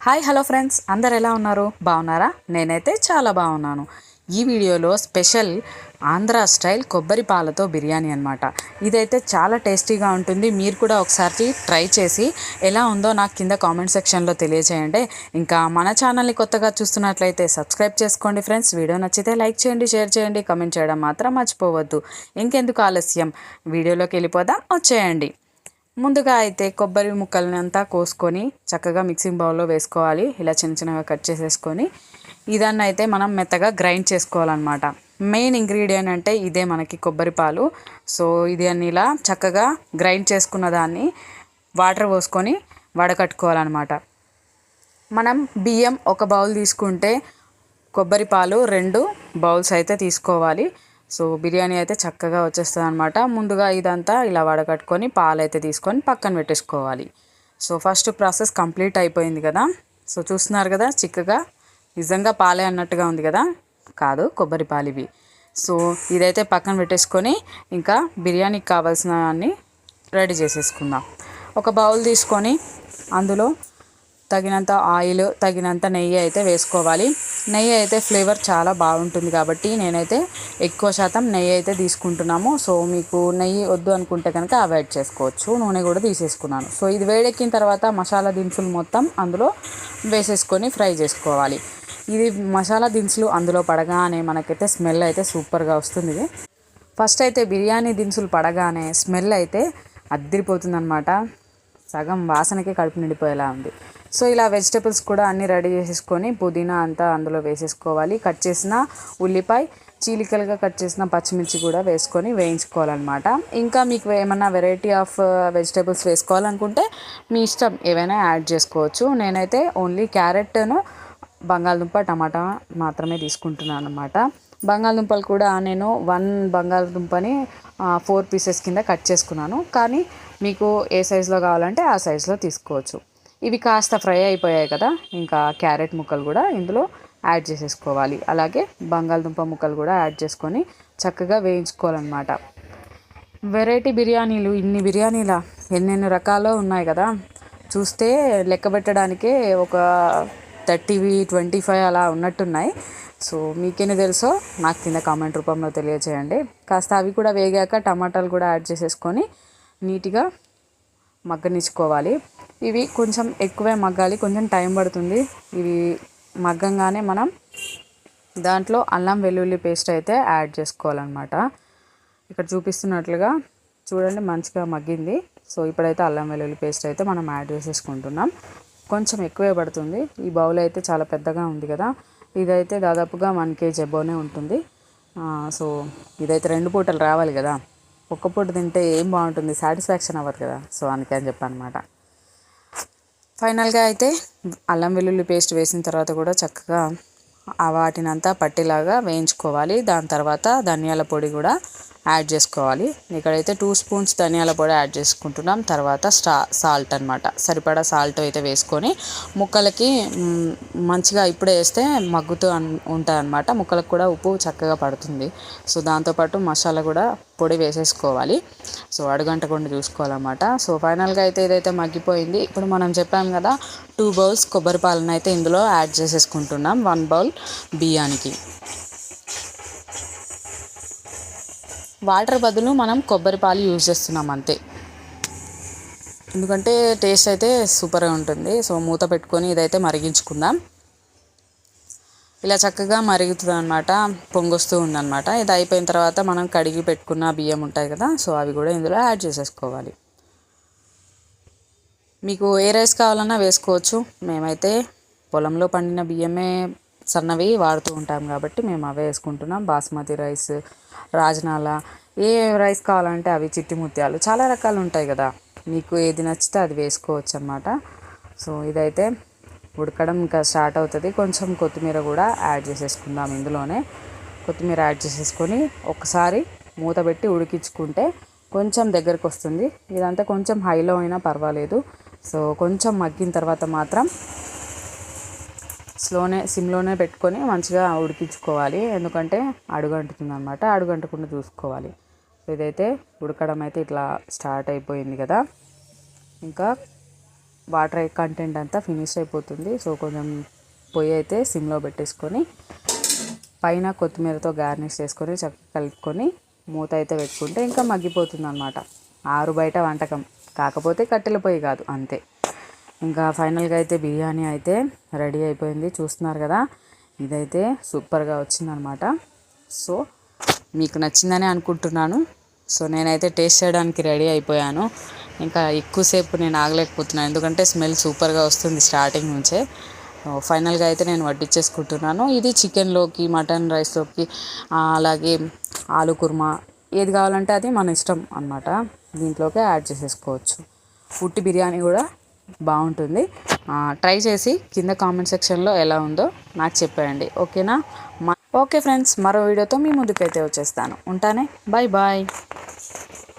Hi hello friends. అందరు ఎలా ఉన్నారు? బాగున్నారా? నేనైతే చాలా బాగున్నాను. ఈ వీడియోలో స్పెషల్ ఆంధ్ర స్టైల్ కొబ్బరి పాలతో బిర్యానీ అనమాట ఇదైతే చాలా టేస్టీగా ఉంటుంది. మీరు కూడా ఒకసారి ట్రై చేసి ఎలా ఉందో నాకు కింద కామెంట్ సెక్షన్లో తెలియజేయండి. ఇంకా మన ఛానల్ని కొత్తగా చూస్తున్నట్లయితే సబ్స్క్రైబ్ చేసుకోండి ఫ్రెండ్స్. వీడియో నచ్చితే లైక్ చేయండి షేర్ చేయండి. కమెంట్ చేయడం మాత్రం మర్చిపోవద్దు. ఇంకెందుకు ఆలస్యం? వీడియోలోకి వెళ్ళిపోదాం. వచ్చేయండి. ముందుగా అయితే కొబ్బరి ముక్కల్ని అంతా కోసుకొని చక్కగా మిక్సింగ్ బౌల్లో వేసుకోవాలి. ఇలా చిన్న చిన్నగా కట్ చేసేసుకొని ఇదాన్ని అయితే మనం మెత్తగా గ్రైండ్ చేసుకోవాలన్నమాట. మెయిన్ ఇంగ్రీడియంట్ అంటే ఇదే మనకి కొబ్బరి పాలు. సో ఇది అన్ని ఇలా చక్కగా గ్రైండ్ చేసుకున్న దాన్ని వాటర్ పోసుకొని వడకట్టుకోవాలన్నమాట. మనం బియ్యం ఒక బౌల్ తీసుకుంటే కొబ్బరి పాలు రెండు బౌల్స్ అయితే తీసుకోవాలి. సో బిర్యానీ అయితే చక్కగా వచ్చేస్తుంది అనమాట ముందుగా ఇదంతా ఇలా వడకట్టుకొని పాలు అయితే తీసుకొని పక్కన పెట్టేసుకోవాలి. సో ఫస్ట్ ప్రాసెస్ కంప్లీట్ అయిపోయింది కదా. సో చూస్తున్నారు కదా చిక్కగా నిజంగా పాలే అన్నట్టుగా ఉంది కదా. కాదు కొబ్బరి పాలు ఇవి. సో ఇదైతే పక్కన పెట్టేసుకొని ఇంకా బిర్యానీకి కావాల్సిన అన్నీ రెడీ చేసేసుకుందాం. ఒక బౌల్ తీసుకొని అందులో తగినంత ఆయిల్ తగినంత నెయ్యి అయితే వేసుకోవాలి. నెయ్యి అయితే ఫ్లేవర్ చాలా బాగుంటుంది కాబట్టి నేనైతే ఎక్కువ శాతం నెయ్యి అయితే తీసుకుంటున్నాము. సో మీకు నెయ్యి వద్దు అనుకుంటే కనుక అవాయిడ్ చేసుకోవచ్చు. నూనె కూడా తీసేసుకున్నాను. సో ఇది వేడెక్కిన తర్వాత మసాలా దినుసులు మొత్తం అందులో వేసేసుకొని ఫ్రై చేసుకోవాలి. ఇది మసాలా దినుసులు అందులో పడగానే మనకైతే స్మెల్ అయితే సూపర్గా వస్తుంది. ఇది ఫస్ట్ అయితే బిర్యానీ దినుసులు పడగానే స్మెల్ అయితే అద్దరిపోతుందనమాట సగం వాసనకే కడుపు నిండిపోయేలా ఉంది. సో ఇలా వెజిటబుల్స్ కూడా అన్నీ రెడీ చేసేసుకొని పుదీనా అంతా అందులో వేసేసుకోవాలి. కట్ చేసిన ఉల్లిపాయ చీలికలుగా కట్ చేసిన పచ్చిమిర్చి కూడా వేసుకొని వేయించుకోవాలన్నమాట. ఇంకా మీకు ఏమన్నా వెరైటీ ఆఫ్ వెజిటబుల్స్ వేసుకోవాలనుకుంటే మీ ఇష్టం ఏవైనా యాడ్ చేసుకోవచ్చు. నేనైతే ఓన్లీ క్యారెట్ను బంగాళదుంప టమాటా మాత్రమే తీసుకుంటున్నాను అనమాట బంగాళదుంపలు కూడా నేను వన్ బంగాళదుంపని ఫోర్ పీసెస్ కింద కట్ చేసుకున్నాను. కానీ మీకు ఏ సైజులో కావాలంటే ఆ సైజులో తీసుకోవచ్చు. ఇవి కాస్త ఫ్రై అయిపోయాయి కదా ఇంకా క్యారెట్ ముక్కలు కూడా ఇందులో యాడ్ చేసేసుకోవాలి. అలాగే బంగాళదుంప ముక్కలు కూడా యాడ్ చేసుకొని చక్కగా వేయించుకోవాలన్నమాట. వెరైటీ బిర్యానీలు ఇన్ని బిర్యానీల ఎన్నెన్ని రకాలు ఉన్నాయి కదా చూస్తే లెక్క పెట్టడానికే ఒక థర్టీవి ట్వంటీ ఫైవ్ అలా ఉన్నట్టున్నాయి. సో మీకేనే తెలుసో నాకు కింద కామెంట్ రూపంలో తెలియచేయండి. కాస్త అవి కూడా వేగాక టమాటాలు కూడా యాడ్ చేసేసుకొని నీట్గా మగ్గనిచ్చుకోవాలి. ఇవి కొంచెం ఎక్కువే మగ్గాలి కొంచెం టైం పడుతుంది. ఇవి మగ్గంగానే మనం దాంట్లో అల్లం వెల్లుల్లి పేస్ట్ అయితే యాడ్ చేసుకోవాలన్నమాట. ఇక్కడ చూపిస్తున్నట్లుగా చూడండి మంచిగా మగ్గింది. సో ఇప్పుడైతే అల్లం వెల్లుల్లి పేస్ట్ అయితే మనం యాడ్ చేసేసుకుంటున్నాం. కొంచెం ఎక్కువే పడుతుంది. ఈ బౌల్ అయితే చాలా పెద్దగా ఉంది కదా. ఇదైతే దాదాపుగా వన్ కేజీ అబోనే ఉంటుంది. సో ఇదైతే రెండు పూటలు రావాలి కదా. ఒక్క పూట తింటే ఏం బాగుంటుంది? సాటిస్ఫాక్షన్ అవ్వదు కదా. సో అందుకని చెప్పనమాట. ఫైనల్గా అయితే అల్లం వెల్లుల్లి పేస్ట్ వేసిన తర్వాత కూడా చక్కగా వాటినంతా పట్టేలాగా వేయించుకోవాలి. దాని తర్వాత ధనియాల పొడి కూడా యాడ్ చేసుకోవాలి. ఇక్కడైతే టూ స్పూన్స్ ధనియాల పొడి యాడ్ చేసుకుంటున్నాం. తర్వాత స్టా సాల్ట్ అనమాట సరిపడా సాల్ట్ అయితే వేసుకొని ముక్కలకి మంచిగా ఇప్పుడే వేస్తే మగ్గుతూ ఉంటుంది అనమాట ముక్కలకు కూడా ఉప్పు చక్కగా పడుతుంది. సో దాంతోపాటు మసాలా కూడా పొడి వేసేసుకోవాలి. సో అడుగంటకుండా చూసుకోవాలన్నమాట. సో ఫైనల్గా అయితే ఇదైతే మగ్గిపోయింది. ఇప్పుడు మనం చెప్పాం కదా టూ బౌల్స్ కొబ్బరి పాలన అయితే ఇందులో యాడ్ చేసేసుకుంటున్నాం. వన్ బౌల్ బియ్యానికి. వాటర్ బదులు మనం కొబ్బరి పాలు యూజ్ చేస్తున్నాం అంతే. ఎందుకంటే టేస్ట్ అయితే సూపర్గా ఉంటుంది. సో మూత పెట్టుకొని ఇదైతే మరిగించుకుందాం. ఇలా చక్కగా మరుగుతుంది అనమాట పొంగొస్తూ ఉందన్నమాట. ఇది అయిపోయిన తర్వాత మనం కడిగి పెట్టుకున్న బియ్యం ఉంటాయి కదా సో అవి కూడా ఇందులో యాడ్ చేసేసుకోవాలి. మీకు ఏ రైస్ కావాలన్నా వేసుకోవచ్చు. మేమైతే పొలంలో పండిన బియ్యమే సన్నవి వాడుతూ ఉంటాం కాబట్టి మేము అవే వేసుకుంటున్నాం. బాస్మతి రైస్ రాజనాల ఏ రైస్ కావాలంటే అవి చిట్టి ముత్యాలు చాలా రకాలు ఉంటాయి కదా. మీకు ఏది నచ్చితే అది వేసుకోవచ్చు అనమాట సో ఇదైతే ఉడకడం ఇంకా స్టార్ట్ అవుతుంది. కొంచెం కొత్తిమీర కూడా యాడ్ చేసేసుకుందాం ఇందులోనే. కొత్తిమీర యాడ్ చేసేసుకొని ఒకసారి మూత పెట్టి ఉడికించుకుంటే కొంచెం దగ్గరకు వస్తుంది. ఇదంతా కొంచెం హైలో అయినా పర్వాలేదు. సో కొంచెం మగ్గిన తర్వాత మాత్రం స్లోనే సిమ్లోనే పెట్టుకొని మంచిగా ఉడికించుకోవాలి. ఎందుకంటే అడుగంటుతుంది అనమాట అడుగంటకుండా చూసుకోవాలి. ఇదైతే ఉడకడం అయితే ఇట్లా స్టార్ట్ అయిపోయింది కదా. ఇంకా వాటర్ కంటెంట్ అంతా ఫినిష్ అయిపోతుంది. సో కొంచెం పొయ్యి అయితే సిమ్లో పెట్టేసుకొని పైన కొత్తిమీరతో గార్నిష్ చేసుకొని చక్కగా కలుపుకొని మూత అయితే పెట్టుకుంటే ఇంకా మగ్గిపోతుంది అనమాట ఆరు బయట వంటకం. కాకపోతే కట్టెల పొయ్యి కాదు అంతే. ఇంకా ఫైనల్గా అయితే బిర్యానీ అయితే రెడీ అయిపోయింది. చూస్తున్నారు కదా ఇదైతే సూపర్గా వచ్చిందనమాట. సో మీకు నచ్చిందని అనుకుంటున్నాను. సో నేనైతే టేస్ట్ చేయడానికి రెడీ అయిపోయాను. ఇంకా ఎక్కువసేపు నేను ఆగలేకపోతున్నాను ఎందుకంటే స్మెల్ సూపర్గా వస్తుంది స్టార్టింగ్ నుంచే. ఫైనల్గా అయితే నేను వడ్డించేసుకుంటున్నాను ఇది చికెన్లోకి మటన్ రైస్లోకి అలాగే ఆలు కుర్మా ఏది కావాలంటే అది మన ఇష్టం అన్నమాట. దీంట్లోకి యాడ్ చేసేసుకోవచ్చు. ఉట్టి బిర్యానీ కూడా బాగుంటుంది. ట్రై చేసి కింద కామెంట్ సెక్షన్లో ఎలా ఉందో నాకు చెప్పేయండి. ఓకేనా? మ- ఓకే ఫ్రెండ్స్ మరో వీడియోతో మీ ముందుకైతే వచ్చేస్తాను. ఉంటానే? Bye bye.